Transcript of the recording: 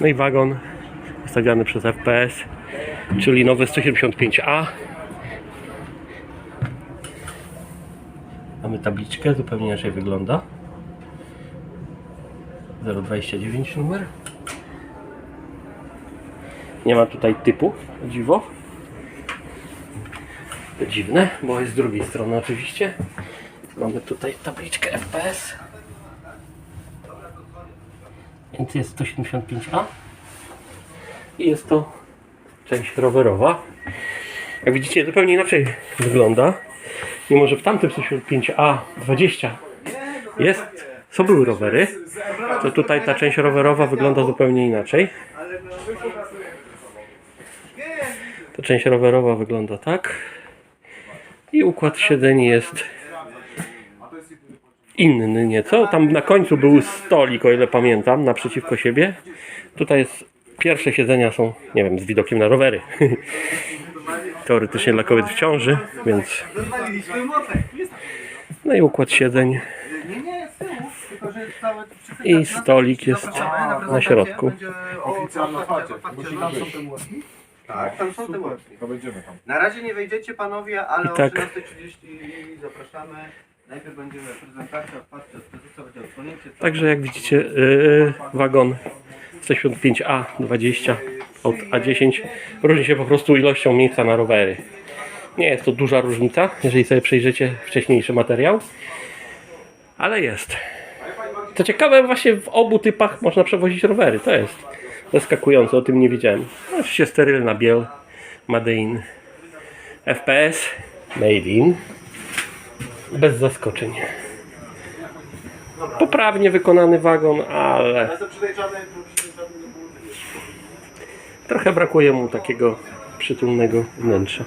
No i wagon stawiany przez FPS, czyli nowy 175A. Mamy tabliczkę, zupełnie inaczej wygląda. 029 numer. Nie ma tutaj typu, dziwo. To dziwne, bo jest z drugiej strony oczywiście. Mamy tutaj tabliczkę FPS. Więc jest 175A. I jest to część rowerowa. Jak widzicie, zupełnie inaczej wygląda. Mimo, że w tamtym 175A20 jest, są były rowery, to tutaj ta część rowerowa wygląda zupełnie inaczej. Ta część rowerowa wygląda tak. I układ siedzeń jest inny nieco. Tam na końcu był stolik, o ile pamiętam, naprzeciwko siebie. Tutaj jest pierwsze siedzenia są, nie wiem, z widokiem na rowery. Teoretycznie dla kobiet w ciąży, więc no i układ siedzeń i stolik jest na środku. Oficjalna facie. Musi tam są te młotki? Tak, tam są te łączki. Na razie nie wejdziecie panowie, ale I o tak. 13.30 zapraszamy. Najpierw będziemy prezentacja, od prezesa, będzie. Także jak widzicie, yy, wagon 175A 20 od A10 różni się po prostu ilością miejsca na rowery. Nie jest to duża różnica, jeżeli sobie przejrzycie wcześniejszy materiał, ale jest. Co ciekawe, właśnie w obu typach można przewozić rowery. To jest zaskakujące, o tym nie wiedziałem. Oczywiście sterylna biel, Made in FPS, Made in, bez zaskoczeń. Poprawnie wykonany wagon, ale trochę brakuje mu takiego przytulnego wnętrza.